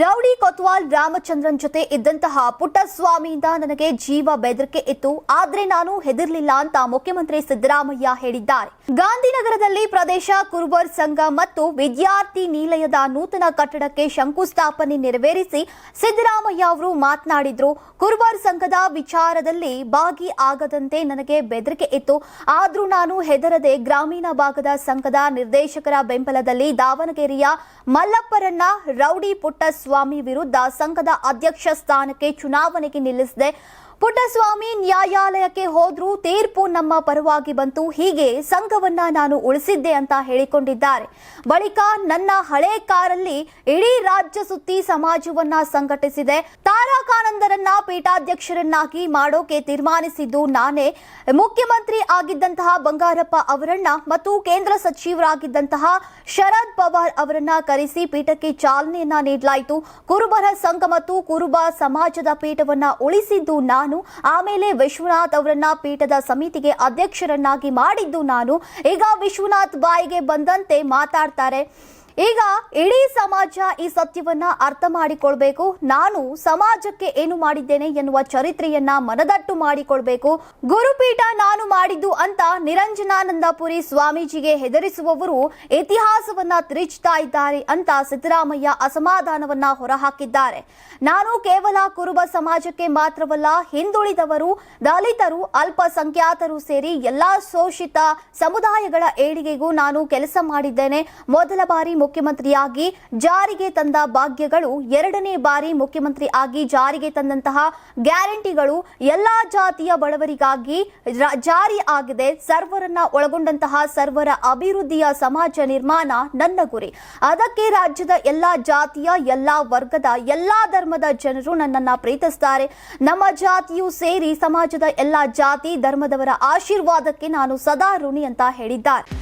Rowdy ಕೊತ್ವಾಲ್ ರಾಮಚಂದ್ರನ್ ಜೊತೆ ಇದ್ದಂತಹ ಪುಟ್ಟಸ್ವಾಮಿಯಿಂದ ನನಗೆ ಜೀವ ಬೆದರಿಕೆ ಇತ್ತು. ಆದ್ರೆ ನಾನು ಹೆದರ್ಲಿಲ್ಲ ಅಂತ ಮುಖ್ಯಮಂತ್ರಿ ಸಿದ್ದರಾಮಯ್ಯ ಹೇಳಿದ್ದಾರೆ. ಗಾಂಧಿನಗರದಲ್ಲಿ ಪ್ರದೇಶ ಕುರುಬರ್ ಸಂಘ ಮತ್ತು ವಿದ್ಯಾರ್ಥಿ ನಿಲಯದ ನೂತನ ಕಟ್ಟಡಕ್ಕೆ ಶಂಕುಸ್ಥಾಪನೆ ನೆರವೇರಿಸಿ ಸಿದ್ದರಾಮಯ್ಯ ಅವರು ಮಾತನಾಡಿದ್ರು. ಕುರುಬರ್ ಸಂಘದ ವಿಚಾರದಲ್ಲಿ ಭಾಗಿ ಆಗದಂತೆ ನನಗೆ ಬೆದರಿಕೆ ಇತ್ತು. ಆದ್ರೂ ನಾನು ಹೆದರದೆ ಗ್ರಾಮೀಣ ಭಾಗದ ಸಂಘದ ನಿರ್ದೇಶಕರ ಬೆಂಬಲದಲ್ಲಿ ದಾವಣಗೆರೆಯ ಮಲ್ಲಪ್ಪರನ್ನ ರೌಡಿ ಪುಟ್ಟಸ್ವಾಮಿ ವಿರುದ್ಧ ಸಂಘದ ಅಧ್ಯಕ್ಷ ಸ್ಥಾನಕ್ಕೆ ಚುನಾವಣೆಗೆ ನಿಲ್ಲಿಸಿದೆ ಪುಟ್ಟಸ್ವಾಮಿ ನ್ಯಾಯಾಲಯಕ್ಕೆ ಹೋದ್ರೂ ತೀರ್ಪು ನಮ್ಮ ಪರವಾಗಿ ಬಂತು. ಹೀಗೆ ಸಂಘವನ್ನ ನಾನು ಉಳಿಸಿದ್ದೆ ಅಂತ ಹೇಳಿಕೊಂಡಿದ್ದಾರೆ. ಬಳಿಕ ನನ್ನ ಹಳೆ ಕಾರಲ್ಲಿ ಇಡೀ ರಾಜ್ಯ ಸುತ್ತಿ ಸಮಾಜವನ್ನ ಸಂಘಟಿಸಿದೆ. ತಾರಕಾನಂದರನ್ನ ಪೀಠಾಧ್ಯಕ್ಷರನ್ನಾಗಿ ಮಾಡೋಕೆ ತೀರ್ಮಾನಿಸಿದ್ದು ನಾನೇ. ಮುಖ್ಯಮಂತ್ರಿ ಆಗಿದ್ದಂತಹ ಬಂಗಾರಪ್ಪ ಅವರನ್ನ ಮತ್ತು ಕೇಂದ್ರ ಸಚಿವರಾಗಿದ್ದಂತಹ ಶರದ್ ಪವಾರ್ ಅವರನ್ನ ಕರೆಸಿ ಪೀಠಕ್ಕೆ ಚಾಲನೆಯನ್ನ ನೀಡಲಾಯಿತು. ಕುರುಬರ ಸಂಘ ಮತ್ತು ಕುರುಬ ಸಮಾಜದ ಪೀಠವನ್ನ ಉಳಿಸಿದ್ದು ನಾನು, ಆಮೇಲೆ ವಿಶ್ವನಾಥ್ ಅವರನ್ನ ಪೀಠದ ಸಮಿತಿಗೆ ಅಧ್ಯಕ್ಷರನ್ನಾಗಿ ಮಾಡಿದ್ದು ನಾನು. ಈಗ ವಿಶ್ವನಾಥ್ ಬಾಯಿಗೆ ಬಂದಂತೆ ಮಾತಾಡ್ತಾರೆ. ಈಗ ಇಡೀ ಸಮಾಜ ಈ ಸತ್ಯವನ್ನ ಅರ್ಥ ಮಾಡಿಕೊಳ್ಬೇಕು. ನಾನು ಸಮಾಜಕ್ಕೆ ಏನು ಮಾಡಿದ್ದೇನೆ ಎನ್ನುವ ಚರಿತ್ರೆಯನ್ನ ಮನದಟ್ಟು ಮಾಡಿಕೊಳ್ಬೇಕು. ಗುರುಪೀಠ ನಾನು ಮಾಡಿದ್ದು ಅಂತ ನಿರಂಜನಾನಂದಪುರಿ ಸ್ವಾಮೀಜಿಗೆ ಹೆದರಿಸುವವರು ಇತಿಹಾಸವನ್ನ ತಿರುಚ್ತಾ ಇದ್ದಾರೆ ಅಂತ ಸಿದ್ದರಾಮಯ್ಯ ಅಸಮಾಧಾನವನ್ನ ಹೊರಹಾಕಿದ್ದಾರೆ. ನಾನು ಕೇವಲ ಕುರುಬ ಸಮಾಜಕ್ಕೆ ಮಾತ್ರವಲ್ಲ, ಹಿಂದುಳಿದವರು, ದಲಿತರು, ಅಲ್ಪಸಂಖ್ಯಾತರು ಸೇರಿ ಎಲ್ಲಾ ಶೋಷಿತ ಸಮುದಾಯಗಳ ಏಳಿಗೆಗೂ ನಾನು ಕೆಲಸ ಮಾಡಿದ್ದೇನೆ. ಮೊದಲ ಬಾರಿ ಮುಖ್ಯಮಂತ್ರಿಯಾಗಿ ಜಾರಿಗೆ ತಂದ ಭಾಗ್ಯಗಳು ಎರಡನೇ ಬಾರಿ ಮುಖ್ಯಮಂತ್ರಿ ಆಗಿ ಜಾರಿಗೆ ತಂದಂತಹ ಗ್ಯಾರಂಟಿಗಳು ಎಲ್ಲಾ ಜಾತಿಯ ಬಡವರಿಗಾಗಿ ಜಾರಿ ಆಗಿದೆ. ಸರ್ವರನ್ನ ಒಳಗೊಂಡಂತಹ ಸರ್ವರ ಅಭಿವೃದ್ಧಿಯ ಸಮಾಜ ನಿರ್ಮಾಣ ನನ್ನ ಗುರಿ. ಅದಕ್ಕೆ ರಾಜ್ಯದ ಎಲ್ಲಾ ಜಾತಿಯ, ಎಲ್ಲಾ ವರ್ಗದ, ಎಲ್ಲಾ ಧರ್ಮದ ಜನರು ನನ್ನನ್ನ ಪ್ರೀತಿಸ್ತಾರೆ. ನಮ್ಮ ಜಾತಿಯು ಸೇರಿ ಸಮಾಜದ ಎಲ್ಲಾ ಜಾತಿ, ಧರ್ಮದವರ ಆಶೀರ್ವಾದಕ್ಕೆ ನಾನು ಸದಾ ಋಣಿ ಅಂತ ಹೇಳಿದ್ದಾರೆ.